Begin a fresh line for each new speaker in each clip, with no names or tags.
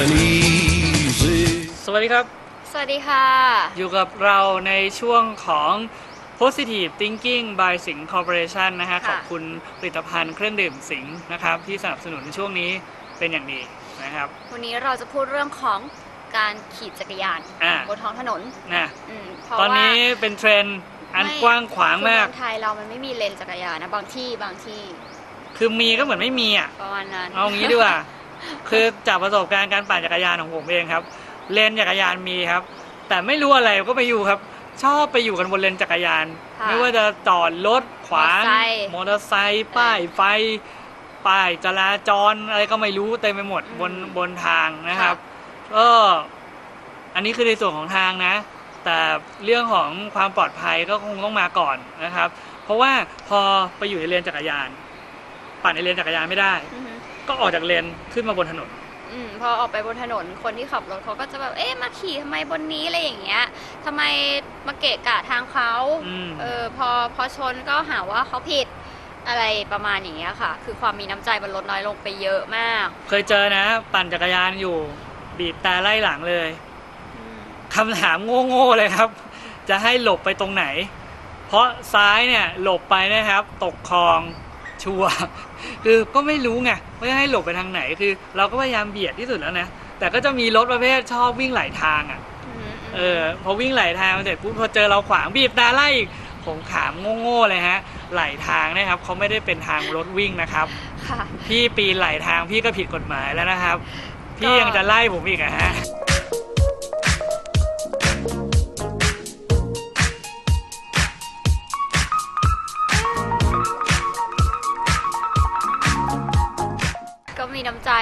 and easy.
สวัสดีครับ
สวัสดีค่ะ
อยู่กับเราในช่วงของ Positive Thinking by สิง Corporation นะฮะ
ค่ะ
ขอบคุณผลิตภัณฑ์เครื่องดื่มสิงนะครับ ที่สนับสนุนช่วงนี้เป็นอย่างดีนะครับ
วันนี้เราจะพูดเรื่องของการขี่จักรยาน
อ่า
บนท้องถนน
นะ
อืมเพราะ
ตอน
ว่า
นี้เป็นเทรนด์อัน
ไม่
กว้างขวางมาก
คือเมืองไทยเรามันไม่มีเลนจักรยานนะบางที่บางที่
คือมีก็เหมือนไม่มีอะ
ประมาณนั้น
เอางี้ดีกว่า คือจากประสบการณ์การปั่นจักรยานของผมเองครับ เลนจักรยานมีครับ แต่ไม่รู้อะไรก็ไปอยู่ครับ ชอบไปอยู่กันบนเลนจักรยาน
ค่ะ
ไม่ว่าจะจอดรถขวาง
มอเตอร์ไซค์
มอเตอร์ไซค์ป้ายไฟ ป้ายจราจรอะไรก็ไม่รู้เต็มไปหมด
อืม
บนบนทางนะครับก็อันนี้คือในส่วนของทางนะ แต่เรื่องของความปลอดภัยก็คงต้องมาก่อนนะครับ เพราะว่าพอไปอยู่ในเลนจักรยาน ปั่นในเลนจักรยานไม่ได้
อือฮึ
ก็ออกจากเลนขึ้นมาบนถนน
อืมพอออกไปบนถนนคนที่ขับรถเขาก็จะแบบเอ๊ะมาขี่ทำไมบนนี้อะไรอย่างเงี้ยทำไมมาเกะกะทางเขา
อืม
เออพอพอชนก็หาว่าเขาผิดอะไรประมาณอย่างเงี้ยค่ะ คือความมีน้ำใจมันลดน้อยลงไปเยอะมาก
เคยเจอนะ ปั่นจักรยานอยู่ บีบแต่ไล่หลังเลย
อืม
คำถามโง่ๆเลยครับ จะให้หลบไปตรงไหน เพราะซ้ายเนี่ยหลบไปนะครับ ตกคลอง ชัวร์คือก็ไม่รู้ไงว่าจะให้หลบไปทางไหนคือ เราก็พยายามเบียดที่สุดแล้วนะแต่ก็จะมีรถประเภทชอบวิ่งไหลทางอะ
อืม
เออพอวิ่งไหลทางเสร็จปุ๊บพอเจอเราขวางบีบตาไล่อีกผมขามโง่ๆเลยฮะไหลทางนะครับเขาไม่ได้เป็นทางรถวิ่งนะครับ
ค่ะ
พี่ปีนไหลทางพี่ก็ผิดกฎหมายแล้วนะครับ พี่ยังจะไล่ผมอีกอะฮะ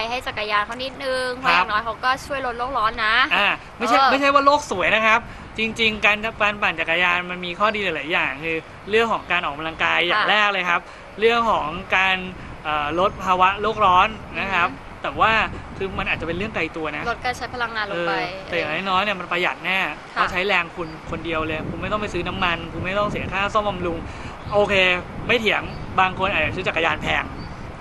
ใจให้จักรยานเขานิดนึงเพ
ครั
ราะ
บ
อย่างน้อยเขาก็ช่วยลดโลกร้อนนะ
อ่าไม่ใช่
เออ
ไม่ใช่ว่าโลกสวยนะครับ จริง ๆ การการปั่นจักรยานมันมีข้อดีหลาย ๆ อย่าง คือเรื่องของการออกกำลังกายอย่างแรกเลยครับ เรื่องของการเอ่อลดภาวะโลกร้อนนะครับ แต่ว่าคือมันอาจจะเป็นเรื่องไกลตัวนะ
ลดการใช้พลังงานล
เอง
ไป
อแต่อย่างน้อยๆเนี่ยมันประหยัดแน่เพ
ค่ะ
ราะใช้แรงคุณคนเดียวเลยคุณไม่ต้องไปซื้อน้ำมันคุณไม่ต้องเสียค่าซ่อมบำรุง โอเค ไม่เถียงบางคนอาจจะซื้อจักรยานแพง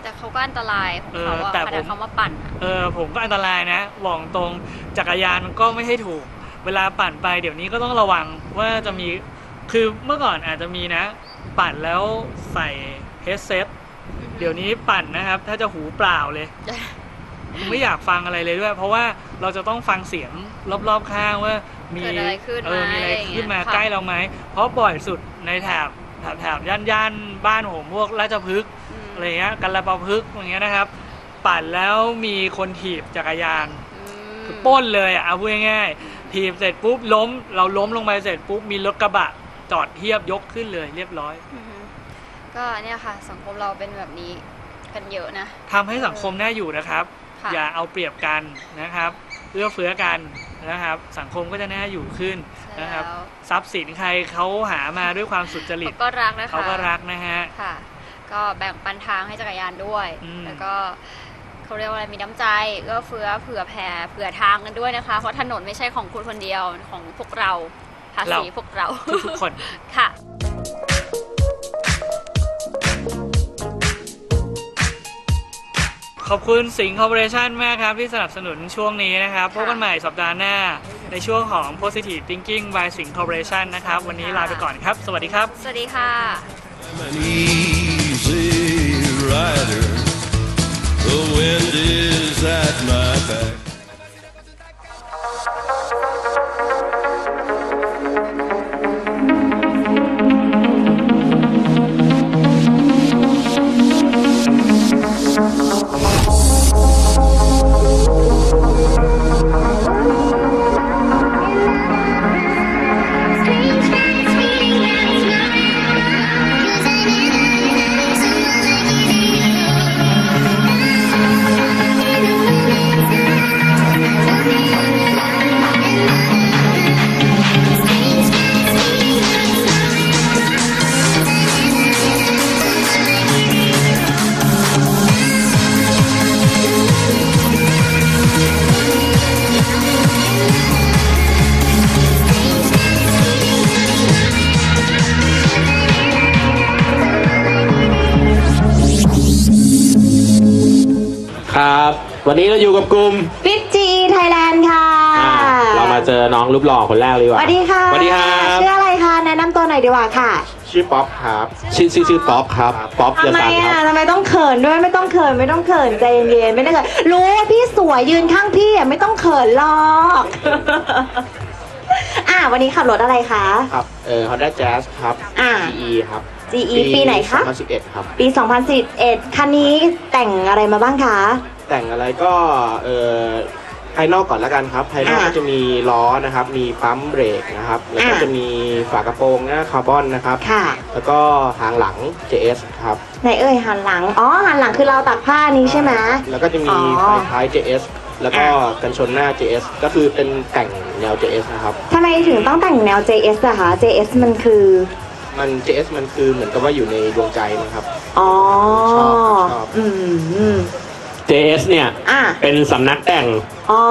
แต่เขาก็อันตรายของเขา
เออ
อะ
แต่
ขนาด
ผม
เขามาปั่นอะ
เออผมก็อันตรายนะบอกตรงจักรยานมันก็ไม่ให้ถูก เวลาปั่นไปเดี๋ยวนี้ก็ต้องระวังว่าจะมีคือเมื่อก่อนอาจจะมีนะ ปั่นแล้วใส่เฮดเซตเดี๋ยวนี้ปั่นนะครับ ถ้าจะหูเปล่าเลยผมไม่อยากฟังอะไรเลยด้วย เพราะว่าเราจะต้องฟังเสียงรอบๆข้างว่ามี
เกิดอะไรขึ้น
เออมีอะไร
ไหมอะไรอย่างเงี้ย
ขึ้นมา
ค่ะ
ใกล้เราไหมเพราะบ่อยสุดในแถบแถบแถบย่านย่านๆบ้านผมพวกราชพฤกษ์
อืม
อะไรเงี้ยกันละปะพึกษ์อย่างเงี้ยนะครับ ปั่นแล้วมีคนถีบจักรยาน
อืม
คือปล้นเลยอะเอาพูดง่ายๆถีบเสร็จปุ๊บล้ม เราล้มลงไปเสร็จปุ๊บมีรถกระบะจอดเทียบยกขึ้นเลย เรียบร้อย
อืมก็เนี่ยค่ะ สังคมเราเป็นแบบนี้กันเยอะนะ
ทำให้สังคมน่าอยู่นะครับ
ค่ะ
อย่าเอาเปรียบกันนะครับเอื้อเฟื้อกันนะครับ สังคมก็จะน่าอยู่ขึ้น
ใช่
นะครับ
แล้ว
ทรัพย์สินใครเขาหามาด้วยความสุจริต
เขาก็รักนะคะ
เขาก็รักนะฮะ
ค่ะ ก็แบ่งปันทางให้จักรยานด้วย
อืม
แล้วก็เขาเรียกว่าอะไรมีน้ำใจก็เฟื้อเผื่อแผ่เผื่อทางกันด้วยนะคะ เพราะถนนไม่ใช่ของคุณคนเดียวของพวกเราภาษีพวกเรา
ทุกๆคน
ค่ะ
ขอบคุณสิงห์คอร์ปอเรชันมากครับ ที่สนับสนุนช่วงนี้นะครับ พบกันใหม่สัปดาห์หน้า ในช่วงของ Positive Thinking by สิงห์คอร์ปอเรชันนะครับ วันนี้ลาไปก่อนครับ สวัสดีครับ
สวัสดีค่ะ
I'm easy rider. The wind
วันนี้เราอยู่กับกลุ่ม
พิจี
เจอน้องรูปหล่อคนแรกเลยดีก
ส
ว่า
วัสดีค่ะ
สวัสดีครับ
ชื่ออะไรคะแนะนำตัวหน่อยดีกว่าค่ะ
ชื่อป๊อปครับ
ชื่อชื่อชื่อป๊อปครับ ป๊อปเด
ทำ
อะ
ไม
ซันค
อะ
รับ
ทำไมต้องเขินด้วยไม่ต้องเขินไม่ต้องเขินใจเย็นๆไม่ต้องเขินรู้ว่าพี่สวยยืนข้างพี่อะไม่ต้องเขินหรอกอะวันนี้ขับรถอะไรคะ
ครับ เอ่อ Honda Jazz ครับ
อ่า
GE ครับ
GE ปีไหนคะ
2011 ครับ
ปี 2011 คันนี้แต่งอะไรมาบ้างคะ
แต่งอะไรก็เอ่อภายนอกก่อนแล้วกันครับภายนอก
อ่า
ก็จะมีล้อนะครับ มีปั๊มเบรกนะครับแล้วก็
อ่า
จะมีฝากระโปรงหน้าคาร์บอนนะครับ
ค่ะ
แล้วก็หางหลัง JS ครับ
ไหนเอ่ยหันหลัง อ๋อหันหลังคือเราวตักผ้านี้ใช่ไหม
แล้วก็จะมี
อ๋อ
ไฟท้าย JS แล้วก็กันชนหน้า JS ก็คือเป็นแต่งแนว JS นะครับ
ทำไมถึงต้องแต่งแนว JS อะคะ JS มันคือ
มัน JS มันคือเหมือนกับว่าอยู่ในดวงใจนะครับ
อ๋อ
ชอบชอบ
อืมอืม
JS เนี่ย
อะ
เป็นสำนักแต่ง
อ๋อ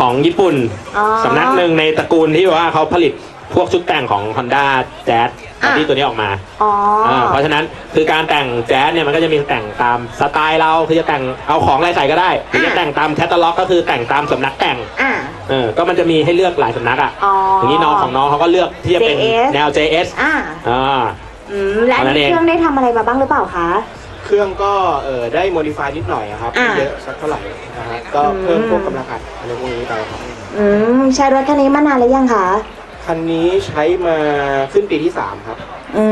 ของญี่ปุ่น
อ๋อ
สำนักหนึ่งในตระกูลที่ว่าเขาผลิตพวกชุดแต่งของ Honda Jazz
อะ
ที่ตัวนี้ออกมา
อ๋ออา
เพราะฉะนั้นคือการแต่งแจ๊สเนี่ยมันก็จะมีแต่งตามสไตล์เราคือจะแต่งเอาของอะไรใส่ก็ได้หรือจะแต่งตามแคตตาล็อก ก็คือแต่งตามสำนักแต่ง
อะ
เออก็มันจะมีให้เลือกหลายสำนักอะ
อ๋ออ
อย่างนี้น้องของน้องเขาก็เลือกที่จะเป็น
JS
แนว JS
อะ
อ่า
อืมและ
เท่านั้น
ใน
เอง
เครื่องได้ทำอะไรมาบ้างหรือเปล่าคะ
เครื่องก็เออได้โมดิฟายนิดหน่อยอะครับ
อ่า
ไม่เยอะสักเท่าไหร่นะฮะก็เพิ่มพวกกำลังอัดอะไรพวกนี้ไปครับ
อืมใช้รถคันนี้มานานหรือยังคะ
คันนี้ใช้มาขึ้นปีที่ 3 ครับ
อื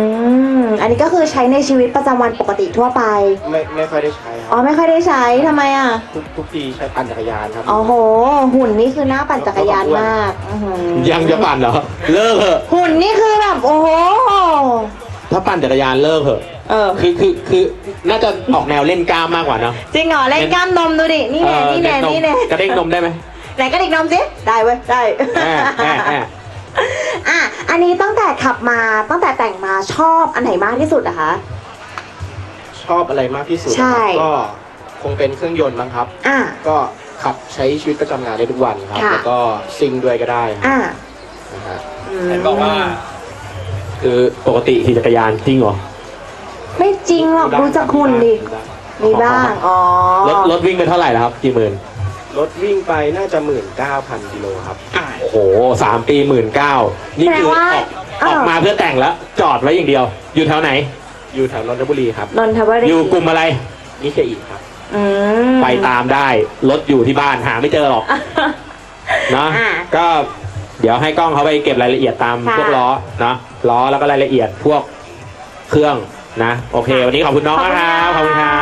มอันนี้ก็คือใช้ในชีวิตประจำวันปกติทั่วไป
ไม่ไม่ค่อยได้ใช้ค
อ๋อ
รับ
ไม่ค่อยได้ใช้ทำไมอะ
ทุกทุกทีใช้ปั่นจักรยานครับ
อ๋อโห หุ่นนี่คือหน้าปั่นจักรยานมากอื้อหือ
ยังจะปั่นเหรอ เลิกเถอะ
หุ่นนี่คือแบบโอ้โห
ถ้าปั่นจักรยานเลิกเถอะ
เออ
คือคือคือน่าจะออกแนวเล่นกล้ามมากกว่าเนาะ
จริงเหรอเล่นกล้ามนมดูดิ นี่แน่
เออ
นี่แน่
เล่
นี่แน่
กระเด้งนมได้ไหม
ไหนกระดิกนมสิ ได้เว้ย ได้
แม่แม่แม่
อะอันนี้ตั้งแต่ขับมาตั้งแต่แต่งมาชอบอันไหนมากที่สุดอะคะ
ชอบอะไรมากที่สุด
ใช่
นะครับก็คงเป็นเครื่องยนต์บ้างครับ
อะ
ก็ขับใช้ชีวิตประจำงานได้ทุกวันครับ
ค่ะ
แล้วก็ซิงด้วยก็ได้ครับ
อะ
นะฮะ
ม
เห็นบอกว่า คือปกติขี่จักรยานจริงเหรอ
ไม่จริงหรอกดูจากหุ่นดิมีบ้าง อ๋อ
รถรถวิ่งไปเท่าไหร่แล้วครับกี่หมื่น
รถวิ่งไปน่าจะหมื่นเก้าพันกิโลครับ
โอ้โหสามปีหมื่นเก้านี่คือ
แปลว่า
ออก
เออ
ออกมาเพื่อแต่งแล้ว จอดไว้อย่างเดียว อยู่แถวไหน
อยู่แถวนนทบุรีครับ
นนทบุรี
อยู่กลุ่มอะไร
นิเคอีครับ
อืม
ไปตามได้ รถอยู่ที่บ้านหาไม่เจอหรอกนะ
อะ
ก็ เดี๋ยวให้กล้องเขาไปเก็บรายละเอียดตาม
ค่ะ
พวกล้อนะล้อแล้วก็รายละเอียดพวกเครื่องนะ โอเค วันนี้ขอบคุณน้องมากครับขอบคุณครับ